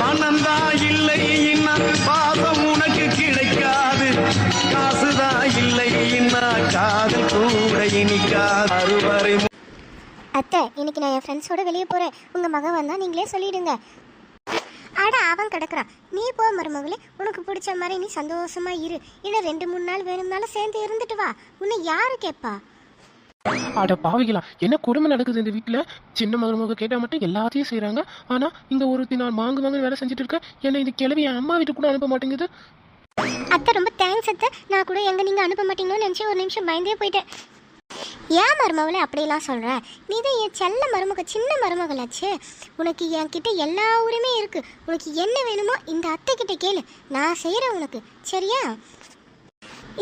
பணந்தா இல்லை பாசம் உனக்கு கிடைக்காது. காதல் கூட இனிக்காது. அறுவரை அத்தை இன்னைக்கு நான் என் ஃப்ரெண்ட்ஸோட வெளியே போகிறேன் உங்கள் மகன் வந்தால் நீங்களே சொல்லிடுங்க. அட அவன் கிடக்குறான். நீ போ மருமகளே. உனக்கு பிடிச்ச மாதிரி நீ சந்தோஷமா இரு. இன்னும் ரெண்டு மூணு நாள் வேணும்னாலும் சேர்ந்து இருந்துட்டு வா. உன்னை யாரு கேட்பா அட பாவிகளா என்ன கொடுமை நடக்குது இந்த வீட்டில் சின்ன மருமக கேட்டால் மட்டும் எல்லாத்தையும் செய்கிறாங்க ஆனால் இங்கே ஒருத்தி நான் மாங்கு மாங்கு வேலை செஞ்சுட்டு இருக்கேன். என்னை இந்த கிழவி என் அம்மா வீட்டுக்கு கூட அனுப்ப மாட்டேங்குது. அத்தை ரொம்ப தேங்க்ஸ் அத்தை. நான் கூட எங்க நீங்க அனுப்ப மாட்டீங்களோன்னு நினச்சி ஒரு நிமிஷம் பயந்தே போயிட்டேன். ஏன் மருமகளை அப்படிலாம் சொல்கிற நீ தான் என் செல்ல மருமக சின்ன மருமகளாச்சு. உனக்கு என்கிட்ட எல்லா ஊருமே இருக்கு. உனக்கு என்ன வேணுமோ இந்த அத்தை கிட்ட கேளு. நான் செய்கிறேன் உனக்கு. சரியா?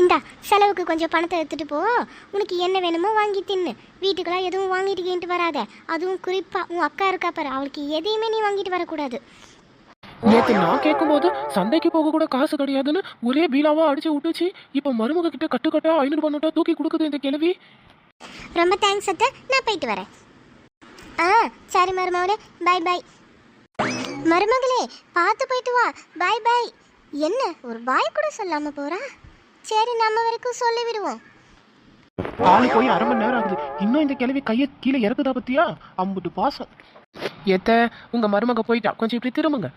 இந்தா செலவுக்கு கொஞ்சம் பணத்தை எடுத்துட்டு போ. உனக்கு என்ன வேணுமோ வாங்கி தின்னு. வீட்டுக்கெல்லாம் எதுவும் வாங்கிட்டு கேட்டு வராத. அதுவும் குறிப்பா உன் அக்கா இருக்கா பாரு அவளுக்கு எதையுமே நீ வாங்கிட்டு வரக்கூடாது. நேற்று நான் கேட்கும்போது சந்தைக்கு போக கூட காசு கிடையாதுன்னு ஒரே பீலாவா அடிச்சு விட்டுச்சு. இப்போ மருமக கிட்ட கட்டு கட்டா ஐநூறு நோட்டா தூக்கி கொடுக்குது இந்த கிழவி. ரொம்ப தேங்க்ஸ் அத்தை நான் போயிட்டு வரேன். ஆ சரி மருமகளே பை பை மருமகளே பார்த்து போயிட்டு வா. பை பை என்ன ஒரு பாய் கூட சொல்லாம போறா? சரி நம்ம வரைக்கும் சொல்லி விடுவோம் ஆளு போய் அரை மணி நேரம் ஆகுது. இன்னும் இந்த கிழவி கையை கீழே இறக்குதா பத்தியா? அம்புட்டு பாசம். எத்த உங்க மருமக போயிட்டா. கொஞ்சம் இப்படி திரும்புங்க.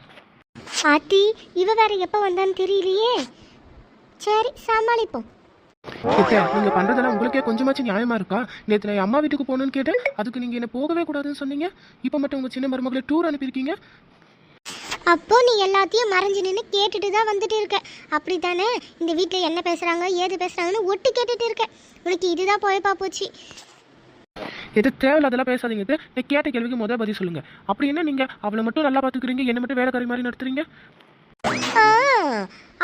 ஆத்தி இவ வேற எப்போ வந்தான்னு தெரியலையே. சரி சமாளிப்போம். எத்த நீங்க பண்றதெல்லாம் உங்களுக்கே கொஞ்சமாச்சும் நியாயமா இருக்கா? நேற்று நான் அம்மா வீட்டுக்கு போகணும்னு கேட்டேன். அதுக்கு நீங்க என்ன போகவே கூடாதுன்னு சொன்னீங்க. இப்போ மட்டும் உங்க சின்ன மருமகளை டூர் அனுப்பியிருக்கீங்க. அப்போ நீ எல்லாத்தையும் மறைஞ்சு நின்று கேட்டுட்டு தான் வந்துட்டு இருக்க. அப்படித்தானே? இந்த வீட்டில் என்ன பேசுறாங்க ஏது பேசுறாங்கன்னு ஒட்டு கேட்டுட்டு இருக்க. உனக்கு இதுதான் போயப்பா போச்சு. எது தேவையில்லாதெல்லாம் பேசாதீங்க எது. நான் கேட்ட கேள்விக்கு முதல் பதில் சொல்லுங்க. அப்படி என்ன நீங்க? அவளை மட்டும் நல்லா பாத்துக்கிறீங்க என்ன மட்டும் வேலைக்காரி மாதிரி நடத்துறீங்க?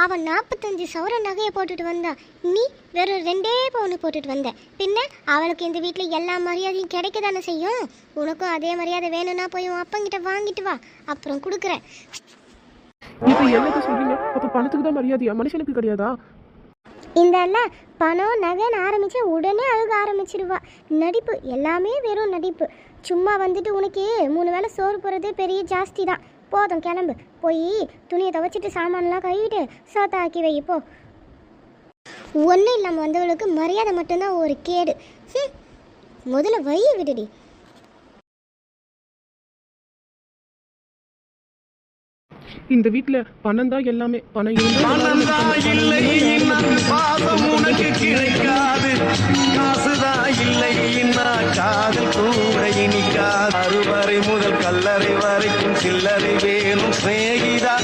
அவன் நாற்பத்தஞ்சு சவர நகையை போட்டுட்டு வந்தா. நீ வெறும் ரெண்டே பவுன் போட்டுட்டு வந்த. பின்ன அவளுக்கு இந்த வீட்டில் எல்லா மரியாதையும் கிடைக்க தானே செய்யும்? உனக்கும் அதே மரியாதை வேணும்னா போய் உன் அப்பங்கிட்ட வாங்கிட்டு வா. அப்புறம் கொடுக்குறேன். இப்போ என்னது சொல்றீங்க? அப்ப பணத்துக்கு தான் மரியாதையா? மனுஷனுக்கு கிடையாதா? இந்த பணம் நகைன்னு ஆரம்பிச்சு உடனே அழுக ஆரம்பிச்சிடுவா நடிப்பு எல்லாமே வெறும் நடிப்பு. சும்மா வந்துட்டு உனக்கு மூணு வேளை சோறு போகிறதே பெரிய ஜாஸ்தி தான். போதும் கிளம்பு. போய் துணியை துவைச்சிட்டு சாமான்லாம் கழுவிட்டு சோத்த ஆக்கி வை போ. ஒன்றும் இல்லாமல் வந்தவளுக்கு மரியாதை மட்டும்தான் ஒரு கேடு. முதல்ல வைய விடுடி. இந்த வீட்ல பணம் தான் எல்லாமே. பணம் இல்லை அறுவரை முதல் கல்லறை வரைக்கும் சில்லறை வேணும். சிநேகிதா